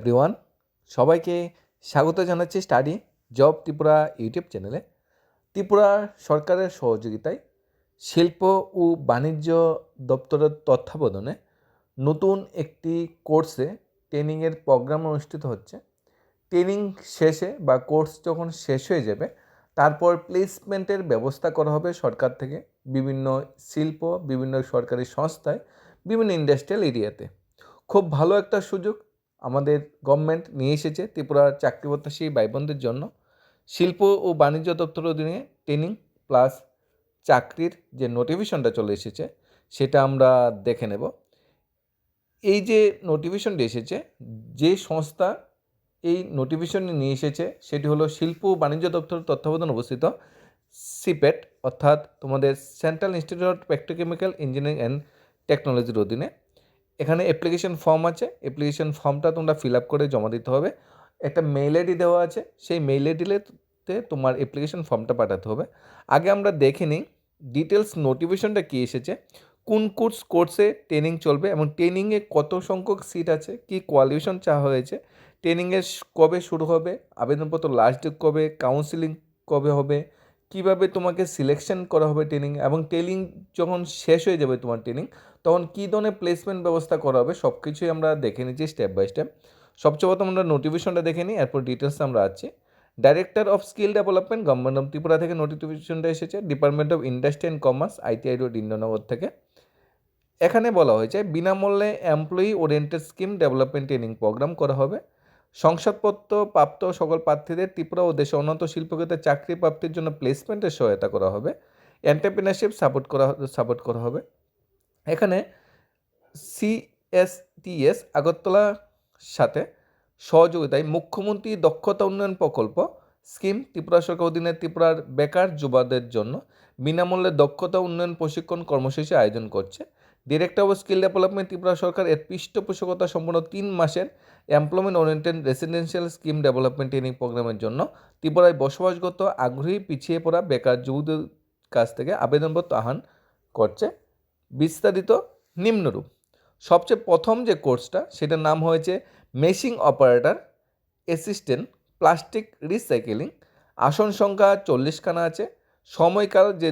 Everyone সবাইকে স্বাগত জানাচ্ছি স্টাডি জব ত্রিপুরা ইউটিউব চ্যানেলে। ত্রিপুরা সরকারের সহযোগিতায় শিল্প ও বাণিজ্য দপ্তরের তত্ত্বাবধানে নতুন একটি কোর্সে ট্রেনিংয়ের প্রোগ্রাম অনুষ্ঠিত হচ্ছে। ট্রেনিং শেষে বা কোর্স যখন শেষ হয়ে যাবে, তারপর প্লেসমেন্টের ব্যবস্থা করা হবে সরকার থেকে বিভিন্ন শিল্প, বিভিন্ন সরকারি সংস্থায়, বিভিন্ন ইন্ডাস্ট্রিয়াল এরিয়াতে। খুব ভালো একটা সুযোগ আমাদের গভর্নমেন্ট নিয়ে এসেছে ত্রিপুরার চাকরি প্রত্যাশী ভাই বোনদের জন্য। শিল্প ও বাণিজ্য দপ্তরের অধীনে ট্রেনিং প্লাস চাকরির যে নোটিফিকেশনটা চলে এসেছে, সেটা আমরা দেখে নেব। এই যে নোটিফিকেশনটি এসেছে, যে সংস্থা এই নোটিফিকেশন নিয়ে এসেছে, সেটি হলো শিল্প ও বাণিজ্য দপ্তর তত্ত্বাবধানে অবস্থিত সিপেট অর্থাৎ তোমাদের central institute of petrochemical engineering and টেকনোলজির অধীনে। এখানে অ্যাপ্লিকেশন ফর্ম আছে। অ্যাপ্লিকেশন ফর্মটা তোমরা ফিল আপ করে জমা দিতে হবে। একটা মেইল আইডি দেওয়া আছে। সেই মেইল আইডিতে তোমার অ্যাপ্লিকেশন ফর্মটা পাঠাতে হবে। আগে আমরা দেখে নিই ডিটেলস নোটিফিকেশনটা কী এসেছে। কোন কোর্স কোর্সে ট্রেনিং চলবে এবং ট্রেনিংয়ে কত সংখ্যক সিট আছে, কি কোয়ালিফিকেশন চাওয়া হয়েছে ট্রেনিংয়ের কবে শুরু হবে, আবেদনপত্র লাস্ট ডেট কবে কাউন্সিলিং কবে হবে কীভাবে তোমাকে সিলেকশন করা হবে ট্রেনিং এবং ট্রেনিং যখন শেষ হয়ে যাবে তোমার ট্রেনিং তখন কী ধরনের প্লেসমেন্ট ব্যবস্থা করা হবে সব কিছুই আমরা দেখে নিচ্ছি স্টেপ বাই স্টেপ সবচেয়ে প্রথম আমরা নোটিফিকেশনটা দেখে নিই, এরপর ডিটেলস আমরা আছি director of skill development government of Tripura থেকে নোটিফিকেশনটা এসেছে department of industry and commerce ITI road Indranagar থেকে। এখানে বলা হয়েছে, বিনামূল্যে employee oriented scheme development training programme করা হবে। শংসাপত্র প্রাপ্ত সকল প্রার্থীদের ত্রিপুরা ও দেশে উন্নত শিল্পক্ষেত্রে চাকরি প্রাপ্তির জন্য প্লেসমেন্টের সহায়তা করা হবে। এন্টারপ্রিনারশিপ সাপোর্ট করা সাপোর্ট করা হবে। এখানে সিএসটিএস আগরতলার সাথে সহযোগিতায় মুখ্যমন্ত্রী দক্ষতা উন্নয়ন প্রকল্প স্কিম ত্রিপুরা সরকার অধীনে ত্রিপুরার বেকার যুবাদের জন্য বিনামূল্যে দক্ষতা উন্নয়ন প্রশিক্ষণ কর্মসূচি আয়োজন করছে। Director of skill development Tripura সরকার এর পৃষ্ঠপোষকতা সম্পন্ন তিন মাসের employment oriented residential scheme development training প্রোগ্রামের জন্য ত্রিপুরায় বসবাসগত আগ্রহী পিছিয়ে পড়া বেকার যুবকদের কাছ থেকে আবেদনপত্র আহ্বান করছে বিস্তারিত নিম্নরূপ। সবচেয়ে প্রথম যে কোর্সটা, সেটার নাম হয়েছে machine operator assistant plastic recycling আসন সংখ্যা চল্লিশখানা আছে। সময়কাল যে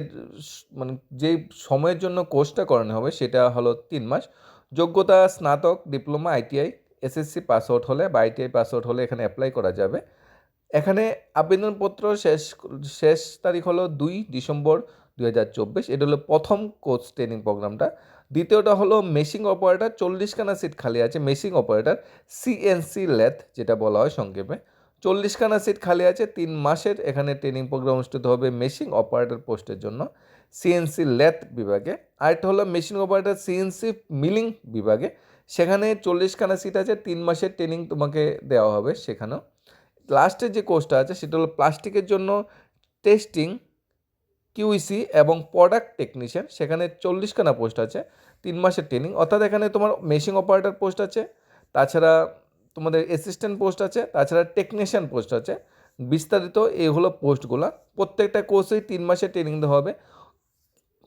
মানে যেই সময়ের জন্য কোর্সটা করানো হবে সেটা হলো তিন মাস। যোগ্যতা স্নাতক, diploma, ITI, SSC pass out হলে বা আইটিআই পাস আউট হলে এখানে অ্যাপ্লাই করা যাবে। এখানে আবেদনপত্র শেষ শেষ তারিখ হলো দুই ডিসেম্বর দু হাজার চব্বিশ। এটা হলো প্রথম কোর্স ট্রেনিং প্রোগ্রামটা। দ্বিতীয়টা হলো মেশিং অপারেটর, চল্লিশখানা সিট খালি আছে, মেশিং অপারেটর, সিএনসি লেথ যেটা বলা হয় সংক্ষেপে। চল্লিশখানা সিট খালি আছে, তিন মাসের। এখানে ট্রেনিং প্রোগ্রাম অনুষ্ঠিত হবে মেশিং অপারেটর পোস্টের জন্য সিএনসি লেথ বিভাগে। আরেকটা হলো মেশিন অপারেটর সিএনসি মিলিং বিভাগে। সেখানে চল্লিশখানা সিট আছে, তিন মাসের ট্রেনিং তোমাকে দেওয়া হবে সেখানেও। লাস্টের যে কোর্সটা আছে, সেটা হলো প্লাস্টিকের জন্য টেস্টিং কিউইসি এবং প্রোডাক্ট টেকনিশিয়ান সেখানে চল্লিশখানা পোস্ট আছে, তিন মাসের ট্রেনিং অর্থাৎ এখানে তোমার মেশিন অপারেটর পোস্ট আছে। তাছাড়া তোমাদের অ্যাসিস্ট্যান্ট পোস্ট আছে, তাছাড়া টেকনিশিয়ান পোস্ট আছে। বিস্তারিত এই হলো পোস্টগুলো প্রত্যেকটা কোর্সেই তিন মাসে ট্রেনিং দেওয়া হবে।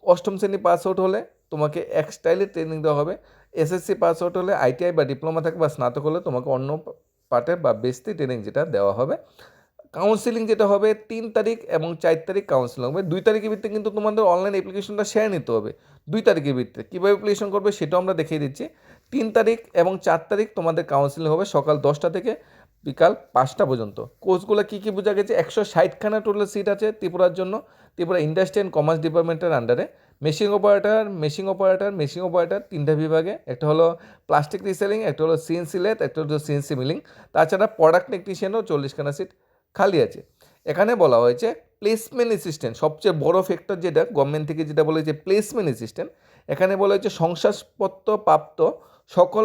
অষ্টম শ্রেণি পাস আউট হলে তোমাকে এক স্টাইলে ট্রেনিং দেওয়া হবে। এসএসসি পাস আউট হলে আইটিআই বা ডিপ্লোমা থাকে বা স্নাতক হলে তোমাকে অন্য পার্টের বা বেস্তি ট্রেনিং যেটা দেওয়া হবে। কাউন্সিলিং যেটা হবে, তিন তারিখ এবং চার তারিখ কাউন্সিলিং হবে। দুই তারিখের ভিত্তিতে কিন্তু তোমাদের অনলাইন অ্যাপ্লিকেশনটা শেয়ার নিতে হবে। দুই তারিখের ভিত্তিতে। কীভাবে অ্যাপ্লিকেশন করবে সেটাও আমরা দেখিয়ে দিচ্ছি। তিন তারিখ এবং চার তারিখ তোমাদের কাউন্সিলিং হবে সকাল দশটা থেকে বিকাল পাঁচটা পর্যন্ত। কোর্সগুলো কী কী বোঝা গেছে? একশো ষাটখানা টোটাল সিট আছে ত্রিপুরার জন্য। ত্রিপুরা ইন্ডাস্ট্রি অ্যান্ড কমার্স ডিপার্টমেন্টের আন্ডারে machine operator machine operator machine operator তিনটা বিভাগে। একটা হলো প্লাস্টিক রিসেলিং একটা হলো সিএনসি লেথ একটা হলো সিএনসি মিলিং তাছাড়া প্রোডাক্ট টেকনিশিয়ানও চল্লিশখানা সিট খালি আছে। এখানে বলা হয়েছে প্লেসমেন্ট অ্যাসিস্ট্যান্ট সবচেয়ে বড় ফ্যাক্টর যেটা গভর্নমেন্ট থেকে যেটা বলা হয়েছে প্লেসমেন্ট অ্যাসিস্ট্যান্ট এখানে বলা হয়েছে শংসাপত্র প্রাপ্ত সকল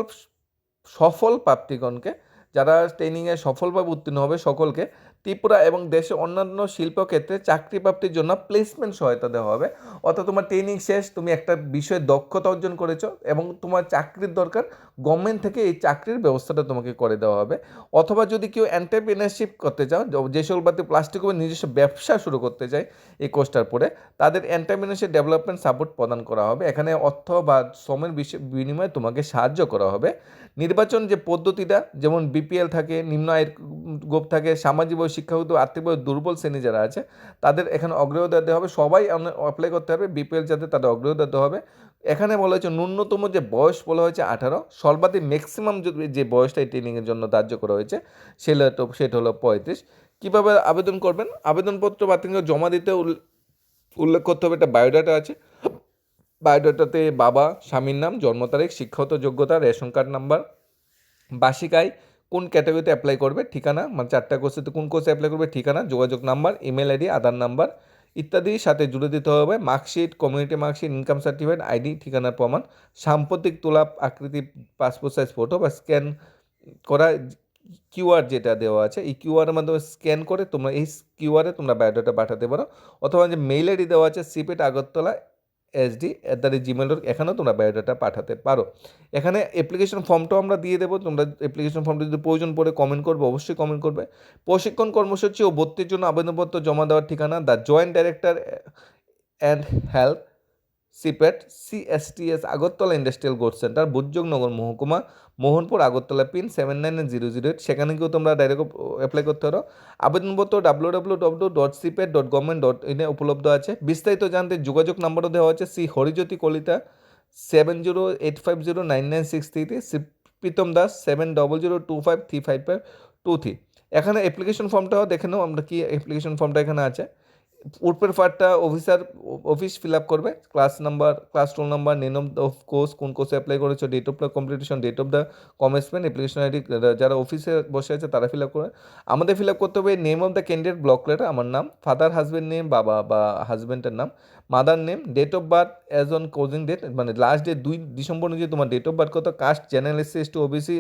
সফল প্রাপ্তিগণকে, যারা ট্রেনিংয়ে সফলভাবে উত্তীর্ণ হবে সকলকে ত্রিপুরা এবং দেশে অন্যান্য শিল্পক্ষেত্রে চাকরি প্রাপ্তির জন্য প্লেসমেন্ট সহায়তা দেওয়া হবে। অর্থাৎ তোমার ট্রেনিং শেষ, তুমি একটা বিষয়ে দক্ষতা অর্জন করেছ এবং তোমার চাকরির দরকার গভর্নমেন্ট থেকে এই চাকরির ব্যবস্থাটা তোমাকে করে দেওয়া হবে। অথবা যদি কেউ এন্টারপ্রিনারশিপ করতে চাও, য- যে সকলপাতি প্লাস্টিক উপর নিজস্ব ব্যবসা শুরু করতে চায় এই কোর্সটার পরে, তাদের এন্টারপ্রিনারশিপ ডেভেলপমেন্ট সাপোর্ট প্রদান করা হবে। এখানে অর্থ বা শ্রমের বিনিময়ে তোমাকে সাহায্য করা হবে। নির্বাচন যে পদ্ধতিটা, যেমন বিপিএল থাকে, নিম্ন আয়ের গোপ থাকে, সামাজিক ও শিক্ষাগত আর্থিকভাবে দুর্বল শ্রেণি যারা আছে, তাদের এখানে অগ্রাধিকার দেওয়া হবে। সবাই অ্যাপ্লাই করতে হবে বিপিএল যাতে তাদের অগ্রাধিকার দেওয়া হবে। এখানে বলা হয়েছে, ন্যূনতম যে বয়স বলা হয়েছে আঠারো, সর্বাধিক ম্যাক্সিমাম যে বয়সটা এই ট্রেনিংয়ের জন্য ধার্য করা হয়েছে সেটা সেটা হলো পঁয়ত্রিশ। কীভাবে আবেদন করবেন? আবেদনপত্র বাতিল জমা দিতে উল- উল্লেখ করতে হবে একটা বায়োডাটা আছে। বায়োডাটাতে বাবা, স্বামীর নাম, জন্ম তারিখ, শিক্ষাগত যোগ্যতা, রেশন কার্ড নাম্বার, বার্ষিক আয়, কোন ক্যাটাগরিতে অ্যাপ্লাই করবে, ঠিকানা মানে চারটা কোর্সেতে কোন কোর্সে অ্যাপ্লাই করবে, ঠিকানা, যোগাযোগ number email ID Aadhaar number ইত্যাদির সাথে জুড়ে দিতে হবে। Marksheet community marksheet income certificate ID ঠিকানার প্রমাণ, সাম্প্রতিক তোলা আকৃতি পাসপোর্ট সাইজ ফটো বা স্ক্যান করা কিউআর যেটা দেওয়া আছে, এই কিউআরের মাধ্যমে স্ক্যান করে তোমরা, এই কিউআরে তোমরা বায়োডাটা পাঠাতে পারো। অথবা যে মেইল আইডি দেওয়া আছে CIPET Agartala SD at the rate Gmail dot এখানেও তোমরা বায়োডাটা পাঠাতে পারো। এখানে অ্যাপ্লিকেশন ফর্মটাও আমরা দিয়ে দেবো, তোমরা অ্যাপ্লিকেশন ফর্মটা যদি প্রয়োজন পড়ে কমেন্ট করবে, অবশ্যই কমেন্ট করবে। প্রশিক্ষণ কর্মসূচি ও ভর্তির জন্য আবেদনপত্র জমা দেওয়ার ঠিকানা the joint director and help CIPET, CSTS, Agartala industrial growth centre Bodhjungnagar মহকুমা, Mohanpur, Agartala pin seven nine zero zero eight সেখানে গিয়েও তোমরা ডাইরেক্ট অ্যাপ্লাই করতে পারো। আবেদনপত্র W W W dot CIPET dot government dot ইনে উপলব্ধ আছে। বিস্তারিত জানতে যোগাযোগ নাম্বারও দেওয়া আছে। C Harijyoti Kalita seven zero eight five zero nine nine six থ্রিতে C Pritam Das seven double zero two five three five five two three এখানে অ্যাপ্লিকেশন ফর্মটাও দেখে নাও, আমরা কি অ্যাপ্লিকেশন ফর্মটা এখানে আছে। উপরের পার্টটা অফিসার অফিস ফিল আপ করবে। Class number class roll number name of course কোন কোর্সে অ্যাপ্লাই করেছ date of the completion date of the commencement application ID যারা অফিসে বসে আছে তারা ফিল আপ করে আমাদের ফিল আপ করতে হবে name of the candidate block letter আমার নাম ফাদার হাজব্যান্ড নেম বাবা বা হাজব্যান্ডের নাম mother name date of birth as on closing date মানে লাস্ট ডেট দুই ডিসেম্বর অনুযায়ী তোমার ডেট অফ বার্থ কত caste general SC ST OBC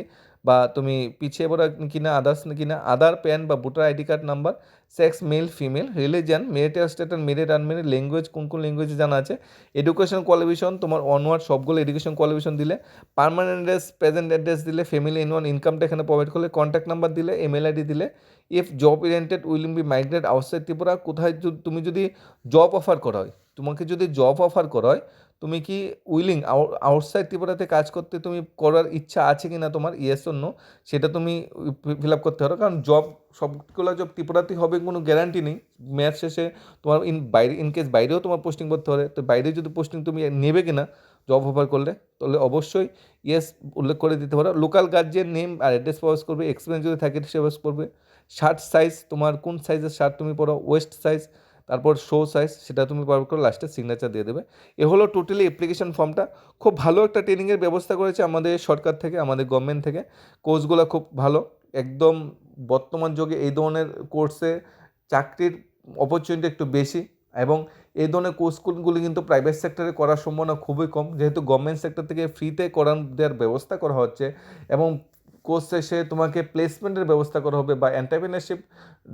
বা তুমি পিছিয়ে পড়া কিনা আদার্স কিনা আধার প্যান বা voter ID card number sex male female religion marital status married unmarried language কোন কোন ল্যাঙ্গুয়েজে জানা আছে? এডুকেশন কোয়ালিফিকেশন তোমার অনওয়ার্ড সবগুলো এডুকেশন কোয়ালিফিকেশন দিলে পার্মানেন্ট অ্যাড্রেস প্রেজেন্ট অ্যাড্রেস দিলে ফ্যামিলি ইনওয়ান ইনকামটা এখানে প্রোভাইড করলে কন্ট্যাক্ট নাম্বার দিলে ইমেল আইডি দিলে if job oriented will be migrate outside Tripura, কোথায় তুমি যদি জব অফার করা হয় তোমাকে যদি জব অফার করা হয় তুমি কি উইলিং আউটসাইড ত্রিপুরাতে কাজ করতে তুমি করার ইচ্ছা আছে কি না তোমার? ইয়েস অন্য সেটা তুমি ফিল আপ করতে পারো। কারণ জব সবগুলো জব ত্রিপুরাতেই হবে কোনো গ্যারান্টি নেই। ম্যাচ শেষে তোমার ইন বাইরে ইন কেস বাইরেও তোমার পোস্টিং করতে হবে তো বাইরে যদি পোস্টিং তুমি নেবে কিনা জব অফার করলে, তাহলে অবশ্যই ইয়েস উল্লেখ করে দিতে পারো। লোকাল গার্জিয়ান নেম আর অ্যাড্রেস প্রকাশ করবে। এক্সপিরিয়েন্স যদি থাকে সে প্রকাশ করবে। শার্ট সাইজ তোমার কোন সাইজের শার্ট তুমি পরো? ওয়েস্ট সাইজ তারপর শো সাইজ সেটা তুমি পার করে লাস্টে সিগনেচার দিয়ে দেবে। এ হলো টোটালি অ্যাপ্লিকেশন ফর্মটা খুব ভালো একটা ট্রেনিংয়ের ব্যবস্থা করেছে আমাদের সরকার থেকে, আমাদের গভর্নমেন্ট থেকে। কোর্সগুলো খুব ভালো। একদম বর্তমান যুগে এই ধরনের কোর্সে চাকরির অপরচুনিটি একটু বেশি এবং এই ধরনের কোর্সগুলি কিন্তু প্রাইভেট সেক্টরে করার সম্ভাবনা খুবই কম। যেহেতু গভর্নমেন্ট সেক্টর থেকে ফ্রিতে করার দেওয়ার ব্যবস্থা করা হচ্ছে এবং কোর্স শেষে তোমাকে প্লেসমেন্টের ব্যবস্থা করা হবে বা এন্টারপ্রিনারশিপ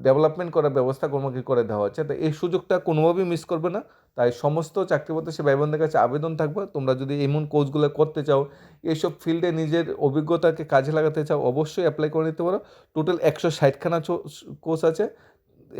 ডেভেলপমেন্ট করার ব্যবস্থা তোমাকে করে দেওয়া হচ্ছে। তো এই সুযোগটা কোনোভাবেই মিস করবে না। তাই সমস্ত চাকরি সে ভাই বোনদের কাছে আবেদন থাকবে। তোমরা যদি এমন কোর্সগুলো করতে চাও, এইসব ফিল্ডে নিজের অভিজ্ঞতাকে কাজে লাগাতে চাও, অবশ্যই অ্যাপ্লাই করে নিতে পারো। টোটাল একশো ষাটখানা কোর্স আছে,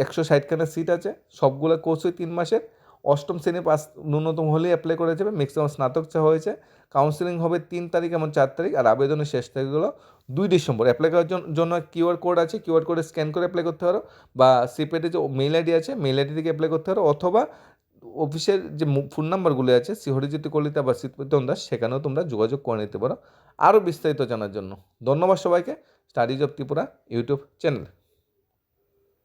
একশো ষাটখানা সিট আছে, সবগুলো কোর্সই তিন মাসের। অষ্টম শ্রেণি পাস ন্যূনতম হলেই অ্যাপ্লাই করা যাবে ম্যাক্সিমাম স্নাতক চা হয়েছে। কাউন্সিলিং হবে তিন তারিখ এবং চার তারিখ আর আবেদনের শেষ তারিখ হলো দুই ডিসেম্বর। অ্যাপ্লাই করার জন্য কিউআর কোড আছে কিউআর কোডে স্ক্যান করে অ্যাপ্লাই করতে পারো বা সিপেটে যে মেইল আইডি আছে মেইল আইডি থেকে অ্যাপ্লাই করতে পারো অথবা অফিসের যে ফোন নাম্বারগুলো আছে শ্রীহরিজ্যোতি কলিতা বা শীতপ্রীতম দাস সেখানেও তোমরা যোগাযোগ করে নিতে পারো। আরও বিস্তারিত জানার জন্য। ধন্যবাদ সবাইকে। Studies of Tripura YouTube channel